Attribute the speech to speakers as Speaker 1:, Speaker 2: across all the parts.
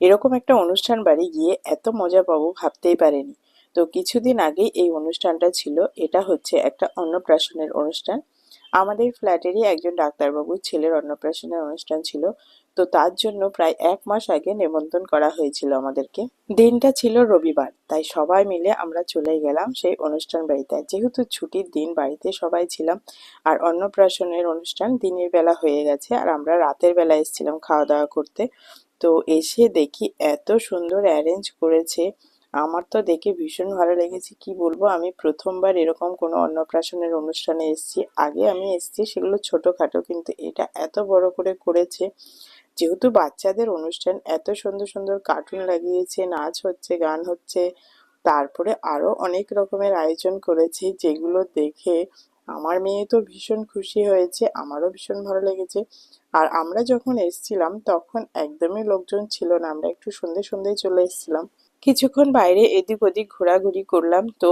Speaker 1: এরকম একটা অনুষ্ঠান বাড়ি গিয়ে এত মজা পাবো ভাবতেই পারেনি। তো কিছুদিন আগেই এই অনুষ্ঠানটা ছিল, এটা হচ্ছে একটা অন্নপ্রাশনের অনুষ্ঠান। আমাদের ফ্ল্যাটেরই একজন ডাক্তারবাবুর ছেলের অন্নপ্রাশনের অনুষ্ঠান ছিল। তো তার জন্য প্রায় এক মাস আগে নেমন্তন্ন করা হয়েছিল আমাদেরকে। দিনটা ছিল রবিবার, তাই সবাই মিলে আমরা চলে গেলাম সেই অনুষ্ঠান বাড়িতে। যেহেতু ছুটির দিন, বাড়িতে সবাই ছিলাম, আর অন্নপ্রাশনের অনুষ্ঠান দিনের বেলা হয়ে গেছে, আর আমরা রাতের বেলা এসেছিলাম খাওয়া দাওয়া করতে। তো এসে দেখি এত সুন্দর অ্যারেঞ্জ করেছে। আমার তো দেখে ভীষণ ভালো লেগেছে, কি বলব? আমি প্রথমবার এরকম কোনো অন্নপ্রাশনের অনুষ্ঠানে এসেছি। আগে আমি এসেছি সেগুলো ছোটোখাটো, কিন্তু এটা এত বড় করে করেছে। যেহেতু বাচ্চাদের অনুষ্ঠান, এত সুন্দর সুন্দর কার্টুন লাগিয়েছে, নাচ হচ্ছে, গান হচ্ছে, তারপরে আরও অনেক রকমের আয়োজন করেছে, যেগুলো দেখে আমার মেয়ে তো ভীষণ খুশি হয়েছে, আমারও ভীষণ ভালো লেগেছে। আর আমরা যখন এসছিলাম, তখন একদমই লোকজন ছিল না, আমরা একটু সন্ধে সন্ধ্যেই চলে এসেছিলাম। কিছুক্ষণ বাইরে এদিক ওদিক ঘোরাঘুরি করলাম, তো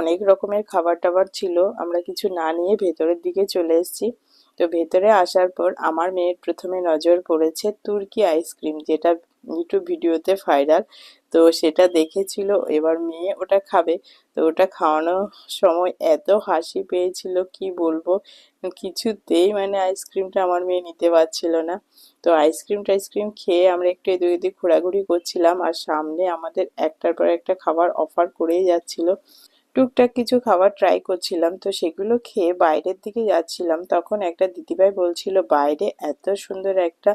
Speaker 1: অনেক রকমের খাবার টাবার ছিল, আমরা কিছু না নিয়ে ভেতরের দিকে চলে এসেছি। তো ভেতরে আসার পর আমার মেয়ের প্রথমে নজর পড়েছে তুর্কি আইসক্রিম, যেটা ইউটিউব ভিডিওতে ভাইরাল। তো সেটা দেখেছিল, এবার মেয়ে ওটা খাবে। তো ওটা খাওয়ানোর সময় এত হাসি পেয়েছিল, কি বলব? কিছুতেই মানে আইসক্রিমটা আমার মেয়ে নিতে পারছিল না। তো আইসক্রিম টাইসক্রিম খেয়ে আমরা একটু এদিক ওদিক ঘোরাঘুরি করছিলাম আর সামনে আমাদের একটার পর একটা খাবার অফার করেই যাচ্ছিল। টুকটাক কিছু খাবার ট্রাই করছিলাম, তো সেগুলো খেয়ে বাইরের দিকে যাচ্ছিলাম। তখন একটা দিদিভাই বলছিল, বাইরে এত সুন্দর একটা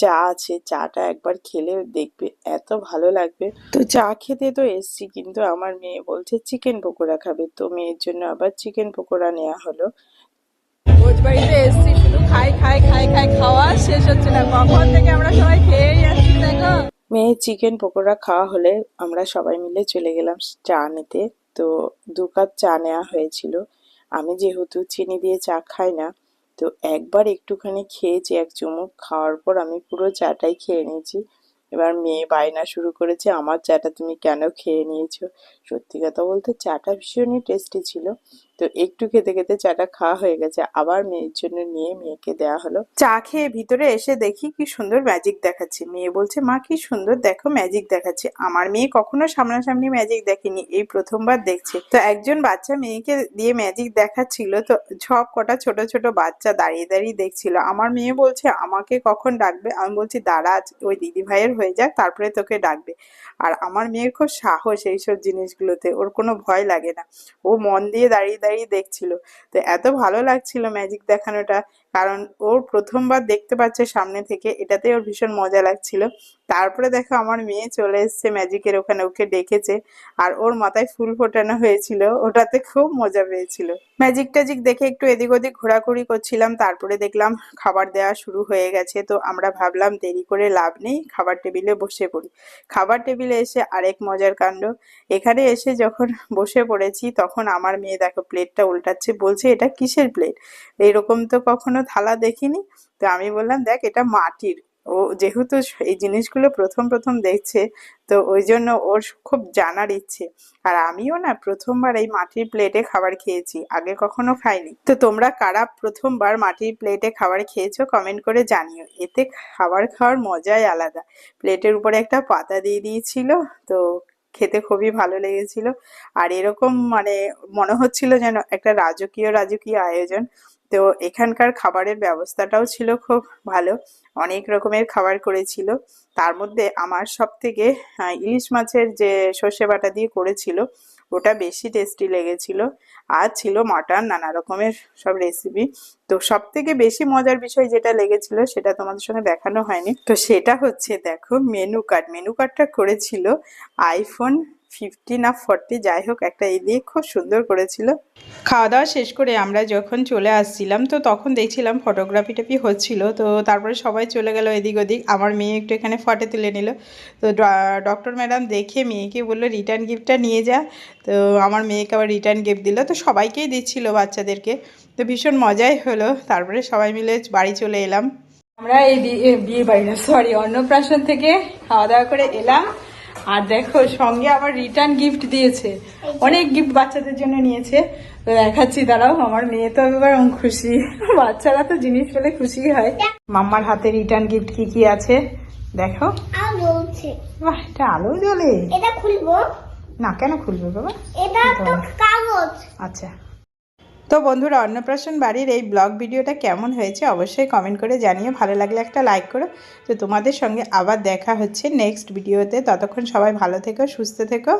Speaker 1: চা আছে, চাটা একবার খেলে দেখবে এত ভালো লাগবে। তো চা খেতে তো এসছি, কিন্তু আমার মেয়ে বলছে চিকেন পকোড়া খাবে। তো মেয়ের জন্য আবার চিকেন পকোড়া নেওয়া হলো।
Speaker 2: ভোজবাড়িতে এসছি, শুধু খাই খাই খাই খাই, খাওয়া শেষ হচ্ছে না। কখন থেকে আমরা সবাই খেয়েই যাচ্ছি দেখো।
Speaker 1: মেয়ের চিকেন পকোড়া খাওয়া হলে আমরা সবাই মিলে চলে গেলাম চা নিতে। তো দু কাপ চা নেওয়া হয়েছিল। আমি যেহেতু চিনি দিয়ে চা খাই না তো একবার একটুখানি খেয়েছি এক চুমুক খাওয়ার পর আমি পুরো চাটাই খেয়ে নিয়েছি। এবার মেয়ে বায়না শুরু করেছে, আমার চাটা তুমি কেন খেয়ে নিয়েছো? সত্যি কথা বলতে চাটা ভীষণই টেস্টি ছিল। তো একটু খেতে খেতে চাটা খাওয়া হয়ে গেছে। আবার মেয়ের জন্য নিয়ে মেয়েকে দেওয়া হলো। চা খেয়ে ভিতরে এসে দেখি কি সুন্দর ম্যাজিক দেখাচ্ছে। মেয়ে বলছে, মা, কি সুন্দর দেখো ম্যাজিক দেখাচ্ছে। আমার মেয়ে কখনো সামনাসামনি ম্যাজিক দেখেনি, এই প্রথমবার দেখছে। তো একজন বাচ্চা মেয়েকে দিয়ে ম্যাজিক দেখাচ্ছিল, তো সব কটা ছোট ছোট বাচ্চা দাঁড়িয়ে দাঁড়িয়ে দেখছিল। আমার মেয়ে বলছে, আমাকে কখন ডাকবে? আমি বলছি, দাঁড়া ওই দিদি ভাইয়ের হয়ে যাক, তারপরে তোকে ডাকবে। আর আমার মেয়ের খুব সাহস এইসব জিনিসগুলোতে, ওর কোনো ভয় লাগে না। ও মন দিয়ে দাঁড়িয়ে দাঁড়িয়ে দেখছিল। তো এত ভালো লাগছিল ম্যাজিক দেখানোটা। কারণ ওর প্রথমবার দেখতে পাচ্ছে সামনে থেকে, এটাতে ওর ভীষণ মজা লাগছিল। তারপরে দেখো আমার মেয়ে চলে এসছে ম্যাজিকের ওখানে, ওকে ডেকেছে, আর ওর মাথায় ফুল ফোটানো হয়েছিল, ওটাতে খুব মজা পেয়েছিল। ম্যাজিক ট্যাজিক দেখে একটু এদিক ওদিক ঘোরাঘুরি করছিলাম, তারপরে দেখলাম খাবার দেওয়া শুরু হয়ে গেছে, তো আমরা ভাবলাম দেরি করে লাভ নেই, খাবার টেবিলে বসে পড়ি। খাবার টেবিলে এসে আরেক মজার কাণ্ড, এখানে এসে যখন বসে পড়েছি, তখন আমার মেয়ে দেখো প্লেটটা উল্টাচ্ছে, বলছে, এটা কিসের প্লেট এরকম তো কখনো থালা দেখিনি। তো আমি বললাম, দেখ, এটা মাটির। ও যেহেতু এই জিনিসগুলো প্রথম প্রথম দেখছে, তো ওই জন্য ওর খুব জানার ইচ্ছে। আর আমিও না প্রথমবার এই মাটির প্লেটে খাবার খেয়েছি, আগে কখনো খাইনি। তো তোমরা কারা প্রথমবার মাটির প্লেটে খাবার খেয়েছো কমেন্ট করে জানিও। এতে খাবার খাওয়ার মজাই আলাদা। প্লেটের উপরে একটা পাতা দিয়ে দিয়েছিল, তো খেতে খুবই ভালো লেগেছিল। আর এরকম মানে মনে হচ্ছিল যেন একটা রাজকীয় রাজকীয় আয়োজন। তো এখানকার খাবারের ব্যবস্থাটাও ছিল খুব ভালো। অনেক রকমের খাবার করেছিল। তার মধ্যে আমার সব থেকে ইলিশ মাছের যে সর্ষে বাটা দিয়ে করেছিল ওটা বেশি টেস্টি লেগেছিল। আর ছিল মাটন নানা রকমের সব রেসিপি তো সব থেকে বেশি মজার বিষয় যেটা লেগেছিল, সেটা তোমাদের সঙ্গে দেখানো হয়নি। তো সেটা হচ্ছে, দেখো মেনু কার্ড মেনু কার্ডটা করেছিল আইফোন ফিফটি না ফর্টি যাই হোক, একটা এই দিয়ে খুব সুন্দর করেছিল। খাওয়া দাওয়া শেষ করে আমরা যখন চলে আসছিলাম, তো তখন দেখছিলাম ফটোগ্রাফি টাফি হচ্ছিল। তো তারপরে সবাই চলে গেল এদিক ওদিক। আমার মেয়ে একটু এখানে ফটো তুলে নিল। তো ডক্টর ম্যাডাম দেখে মেয়েকে বলল রিটার্ন গিফটটা নিয়ে যা। তো আমার মেয়েকে আবার রিটার্ন গিফট দিল। তো সবাইকেই দিচ্ছিল বাচ্চাদেরকে। তো ভীষণ মজাই হলো। তারপরে সবাই মিলে বাড়ি চলে এলাম।
Speaker 2: আমরা এই বিয়ে বাড়ি না সরি অন্নপ্রাশন থেকে খাওয়া দাওয়া করে এলাম। আর দেখো সঙ্গে আবার রিটার্ন গিফট দিয়েছে। অনেক গিফট বাচ্চাদের জন্য নিয়েছে। তো দেখাচ্ছি দাঁড়াও আমার মেয়ে তো এবার খুশি। বাচ্চারা তো জিনিস পেলে খুশি হয়। মাম্মার হাতে রিটার্ন গিফট কি কি আছে?
Speaker 1: দেখো। বাহ এটা আলো জ্বলে।
Speaker 3: এটা খুলবো?
Speaker 1: না কেন খুলবে বাবা?
Speaker 3: এটা তো কাগজ।
Speaker 1: আচ্ছা। তো বন্ধুরা, অন্নপ্রাশন বাড়ির এই ব্লগ ভিডিওটা কেমন হয়েছে অবশ্যই কমেন্ট করে জানিয়ে ভালো লাগলে একটা লাইক করো। তো তোমাদের সঙ্গে আবার দেখা হচ্ছে নেক্সট ভিডিওতে। ততক্ষণ সবাই ভালো থেকো, সুস্থ থেকো।